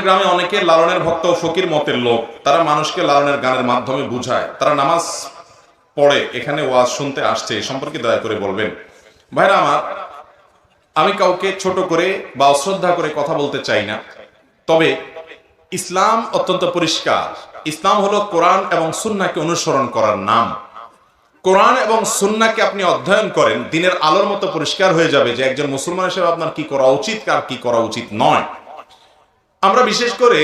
গ্রামে অনেকে লালনের ভক্ত ফকির মতের লোক। তারা মানুষকে লালনের গানের মাধ্যমে বুঝায়। তারা নামাজ পড়ে, এখানে ওয়াজ শুনতে আসছে সম্পর্কে দয়া করে বলবেন। ভাইরা আমার, আমি কাউকে ছোট করে বা অশ্রদ্ধা করে কথা বলতে চাই না। তবে ইসলাম অত্যন্ত পরিষ্কার। ইসলাম হলো কোরআন এবং সুন্নাকে অনুসরণ করার নাম। কোরআন এবং সুন্নাকে আপনি অধ্যয়ন করেন, দিনের আলোর মতো পরিষ্কার হয়ে যাবে যে একজন মুসলমান হিসেবে আপনার কি করা উচিত আর কি করা উচিত নয়। আমরা বিশেষ করে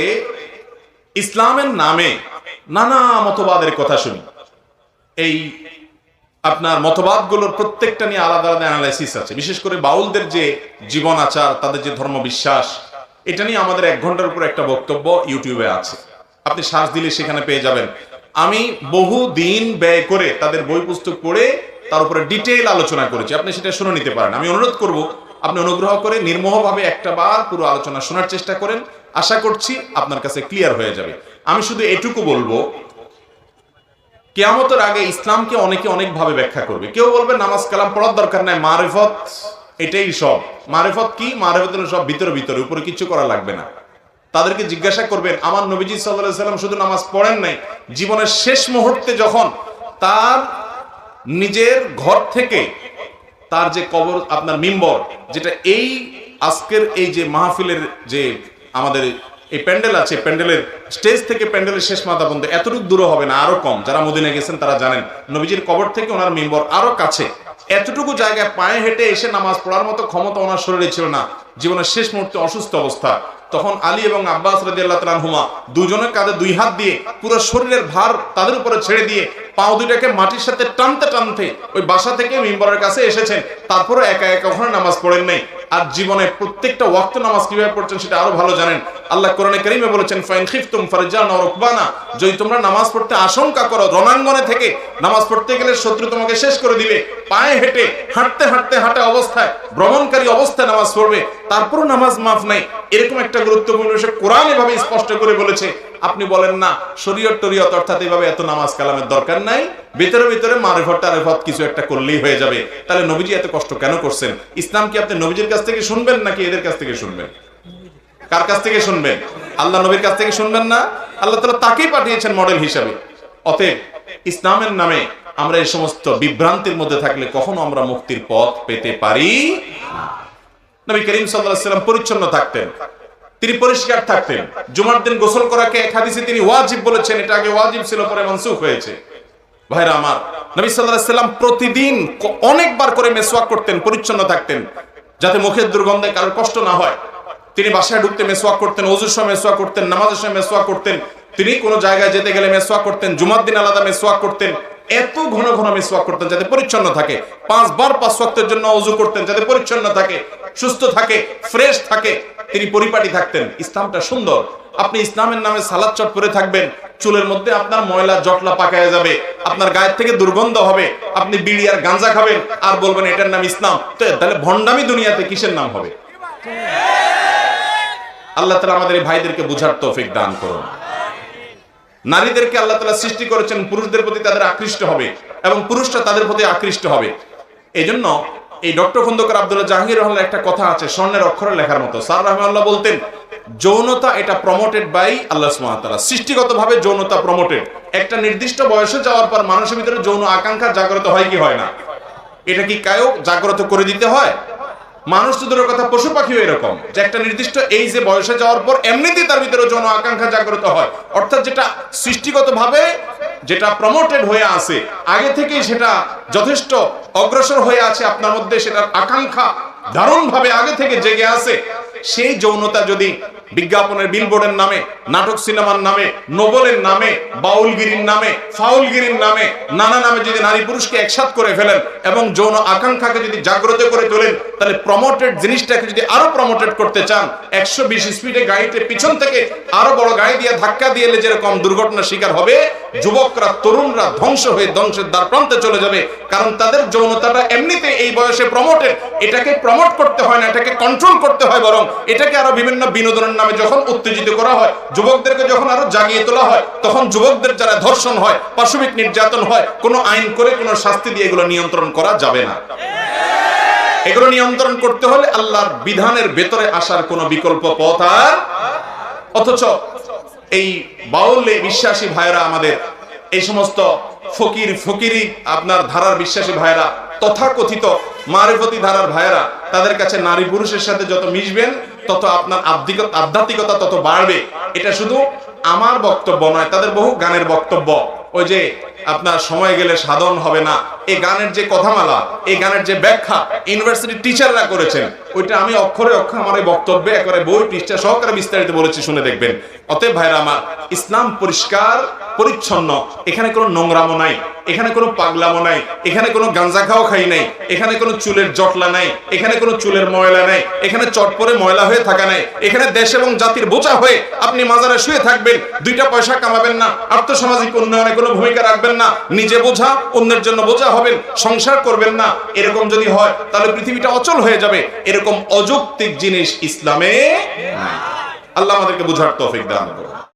ইসলামের নামে নানা মতবাদের কথা শুনি। এই আপনার মতবাদগুলোর প্রত্যেকটা নিয়ে আলাদা আলাদা অ্যানালাইসিস আছে। বিশেষ করে বাউলদের যে জীবন আচার, তাদের যে ধর্ম বিশ্বাস, এটা নিয়ে আমাদের এক ঘণ্টার উপর একটা বক্তব্য ইউটিউবে আছে। আপনি শ্বাস দিলে সেখানে পেয়ে যাবেন। আমি বহু দিন ব্যয় করে তাদের বই পুস্তক পড়ে তার উপরে ডিটেইল আলোচনা করেছি। আপনি সেটা শুনে নিতে পারেন। আমি অনুরোধ করব, আপনি অনুগ্রহ করে নির্মোহভাবে একটা বার পুরো আলোচনা শোনার চেষ্টা করেন। আশা করছি আপনার কাছে ক্লিয়ার হয়ে যাবে। আমি শুধু এটুকু বলব, কেয়ামতের আগে ইসলামকে অনেকে অনেকভাবে ব্যাখ্যা করবে। কেউ বলবে নামাজ কালাম পড়ার দরকার নাই, মারেফত এটাই সব। মারেফত কি? মারেফত সব ভিতরে ভিতরে, উপরে কিছু করা লাগবে না। তাদেরকে জিজ্ঞাসা করবেন, আমার নবীজি সাল্লাহ সাল্লাম শুধু নামাজ পড়েন নাই, জীবনের শেষ মুহূর্তে যখন তার নিজের ঘর থেকে তার যে কবর, আপনার মিম্বর, যেটা এই আজকের এই যে মাহফিলের যে আমাদের এই প্যান্ডেল আছে প্যান্ডেলের স্টেজ থেকে প্যান্ডেলের শেষ মাথা পর্যন্ত এতটুকু দূরে হবে না, আরও কম। যারা মদিনা গেছেন তারা জানেন, নবীজির কবর থেকে ওনার মিম্বর আরও কাছে। এতটুকু জায়গায় পায়ে হেঁটে এসে নামাজ পড়ার মতো ক্ষমতা ওনার শরীরে ছিল না। জীবনের শেষ মুহূর্তে অসুস্থ অবস্থা। তখন আলী এবং আব্বাস রাদিয়াল্লাহু তাআলা হুমা দুজনের কাঁধে দুই হাত দিয়ে পুরো শরীরের ভার তাদের উপরে ছেড়ে দিয়ে পাও দুইটাকে মাটির সাথে টানতে টানতে ওই বাসা থেকে মিম্বরের কাছে এসেছেন। তারপরে একা একা ওখানে নামাজ পড়েন নাই। আর জীবনে প্রত্যেকটা ওয়াক্ত নামাজ কীভাবে পড়ছেন সেটা আরও ভালো জানেন। আল্লাহ কোরআনে কারিমে বলেছেন, ফাইন খিফতুম ফারজান ওয়া রুকবানা। যদি তোমরা নামাজ পড়তে আশঙ্কা করো, রণাঙ্গনে থেকে নামাজ পড়তে গেলে শত্রু তোমাকে শেষ করে দিবে। পায়ে হেঁটে, হাঁটতে হাঁটতে, হাঁটা অবস্থায়, ভ্রমণকারী অবস্থায় নামাজ পড়বে। তারপরও নামাজ মাফ নাই। এরকম একটা গুরুত্বপূর্ণ বিষয় কোরআন এভাবে স্পষ্ট করে বলেছে। আপনি বলেন না, শরীয়ত টরিয়ত, অর্থাৎ এইভাবে এত নামাজ কালামের দরকার নাই। ভিতরে ভিতরে মারেফত, টারেফত কিছু একটা করলেই হয়ে যাবে। তাহলে নবীজি এত কষ্ট কেন করছেন? ইসলাম কি আপনি নবীজির কাছ থেকে শুনবেন নাকি এদের কাছ থেকে শুনবেন? কার কাছ থেকে শুনবেন? আল্লাহ নবীর কাছ থেকে শুনবেন না? আল্লাহ তালা তাকেই পাঠিয়েছেন মডেল হিসাবে। অতএব ইসলামের নামে আমরা এই সমস্ত বিভ্রান্তির মধ্যে থাকলে কখনো আমরা মুক্তির পথ পেতে পারি। নবী করিম সাল্লাম পরিচ্ছন্ন থাকতেন। তিনি পরিষ্কার থাকতেন। জুমার দিন গোসল করাকে এক হাদিসে তিনি ওয়াজিব বলেছেন, এটা আগে ওয়াজিব ছিল, পরে মনসুখ হয়েছে। ভাইরা আমার, নবী সাল্লাল্লাহু আলাইহি সাল্লাম প্রতিদিন অনেকবার করে মেসওয়াক করতেন, পরিচ্ছন্ন থাকতেন, যাতে মুখের দুর্গন্ধে কারোর কষ্ট না হয়। তিনি বাসায় ঢুকতে মেসওয়াক করতেন অজুর সময় মেসওয়াক করতেন, নামাজের সময় মেসওয়াক করতেন। তিনি কোনো জায়গায় যেতে গেলে মেসওয়াক করতেন, জুমার দিন আলাদা মেসওয়াক করতেন। এত ঘন ঘন মেসওয়াক করতেন যাতে পরিচ্ছন্ন থাকে। পাঁচবার পাঁচ ওয়াক্তের জন্য অজু করতেন যাতে পরিচ্ছন্ন থাকে, সুস্থ থাকে, ফ্রেশ থাকে। তিনি পরিপাটি থাকতেন। ইসলামটা সুন্দর। আপনি ইসলামের নামে সালাদ চট পরে থাকবেন। চুলের মধ্যে আপনার ময়লা জটলা পাকায় যাবে। আপনার গায়ের থেকে দুর্গন্ধ হবে। আপনি বিড়ি আর গাঞ্জা খাবেন। আর বলবেন, এটার নাম ইসলাম। তো তাহলে ভণ্ডামি দুনিয়াতে কিসের নাম হবে? আল্লাহ তালা আমাদের ভাইদেরকে বুঝার তৌফিক দান করুন। নারীদেরকে আল্লাহ তালা সৃষ্টি করেছেন পুরুষদের প্রতি তাদের আকৃষ্ট হবে এবং পুরুষরা তাদের প্রতি আকৃষ্ট হবে। এই জন্য এই ডক্টর খন্দকার আব্দুল্লাহ জাহাঙ্গীর রহমানের একটা কথা আছে, স্বর্ণের অক্ষরে লেখার মতো। স্যার রহমাল্লাহ বলতেন, যৌনতা এটা প্রমোটেড বাই আল্লাহ সুমাতারা সৃষ্টিগতভাবে যৌনতা প্রমোটেড একটা নির্দিষ্ট বয়সে যাওয়ার পর মানুষের ভিতরে যৌন আকাঙ্ক্ষা জাগ্রত হয় কি হয় না? এটা কি কায়ক? জাগ্রত করে দিতে হয়? মানুষ তো দূরের কথা পশু পাখিও এরকম যে একটা নির্দিষ্ট এই যে বয়সে যাওয়ার পর এমনিতেই তার ভিতরে জন আকাঙ্ক্ষা জাগ্রত হয়। অর্থাৎ যেটা সৃষ্টিগতভাবে যেটা প্রমোটেড হয়ে আছে, আগে থেকেই সেটা যথেষ্ট অগ্রসর হয়ে আছে আপনার মধ্যে, সেটার আকাঙ্ক্ষা দারুণভাবে আগে থেকে জেগে আছে। সেই যৌনতা যদি বিজ্ঞাপনের বিলবোর্ডের নামে, নাটক সিনেমার নামে, নোবেলের নামে, বাউলগিরির নামে, ফাউলগিরির নামে, নানা নামে যদি নারী পুরুষকে একসাথ করে ফেলেন এবং যৌন আকাঙ্ক্ষাকে যদি জাগ্রত করে তোলেন, তাহলে প্রমোটেড জিনিসটাকে যদি আরও প্রমোটেড করতে চান, একশো বিশ স্পিডে গাড়িতে পিছন থেকে আরও বড় গাড়ি দিয়ে ধাক্কা দিয়ে এলে যেরকম দুর্ঘটনার শিকার হবে, যুবকরা, তরুণরা ধ্বংস হয়ে ধ্বংসের দ্বার প্রান্তে চলে যাবে, কারণ তাদের যৌনতাটা এমনিতে এই বয়সে প্রমোটেড এটাকে প্রমোট করতে হয় না, এটাকে কন্ট্রোল করতে হয় বরং এটাকে আরও বিভিন্ন বিনোদনের নামে যখন উত্তেজিত করা হয়, যুবকদেরকে যখন আরও জাগিয়ে তোলা হয়, তখন যুবকদের যারা ধর্ষণ হয়, পাশবিক নির্যাতন হয়, কোনো আইন করে, কোনো শাস্তি দিয়ে এগুলো নিয়ন্ত্রণ করা যাবে না। এগুলো নিয়ন্ত্রণ করতে হলে আল্লাহর বিধানের ভেতরে আসার কোনো বিকল্প পথ আর অথচ এই বাউলে বিশ্বাসী ভাইরা আমাদের, এই সমস্ত ফকির ফকিরি, আপনার ধারার বিশ্বাসী ভাইরা তথাকথিত মারেফতি ধারার ভাইরা তাদের কাছে নারী পুরুষের সাথে যত মিশবেন, তত আপনার আধ্যাত্মিকতা তত বাড়বে। এটা শুধু আমার বক্তব্য নয়, তাদের বহু গানের বক্তব্য। ওই যে আপনার সময় গেলে সাধন হবে না এই গানের যে কথামালা, এই গানের যে ব্যাখ্যা ইউনিভার্সিটি টিচাররা করেছেন, ওইটা আমি অক্ষরে অক্ষরে আমার এই বক্তব্যে একেবারে বই পৃষ্ঠা সহকারে বিস্তারিত বলেছি, শুনে দেখবেন। অতএব ভাইরা আমার, ইসলাম পরিষ্কার, পরিচ্ছন্ন, এখানে কোনো নোংরামো নাই, এখানে কোনো পাগলামো নাই, এখানে কোনো গাঞ্জা খাও খাই নাই, এখানে কোনো চুলের জটলা নাই, এখানে কোনো চুলের ময়লা নাই, এখানে চট চটপরে ময়লা হয়ে থাকা নাই, এখানে দেশ এবং জাতির বোঝা হয়ে আপনি মাজারে শুয়ে থাকবেন, দুইটা পয়সা কামাবেন না, আর্থসামাজিক উন্নয়নে কোনো ভূমিকা রাখবেন না, নিজে বোঝা, অন্যের জন্য বোঝা হবেন, সংসার করবেন না, এরকম যদি হয়, তাহলে পৃথিবীটা অচল হয়ে যাবে। এরকম অযৌক্তিক জিনিস ইসলামে আল্লাহ আমাদেরকে বুঝার তৌফিক দান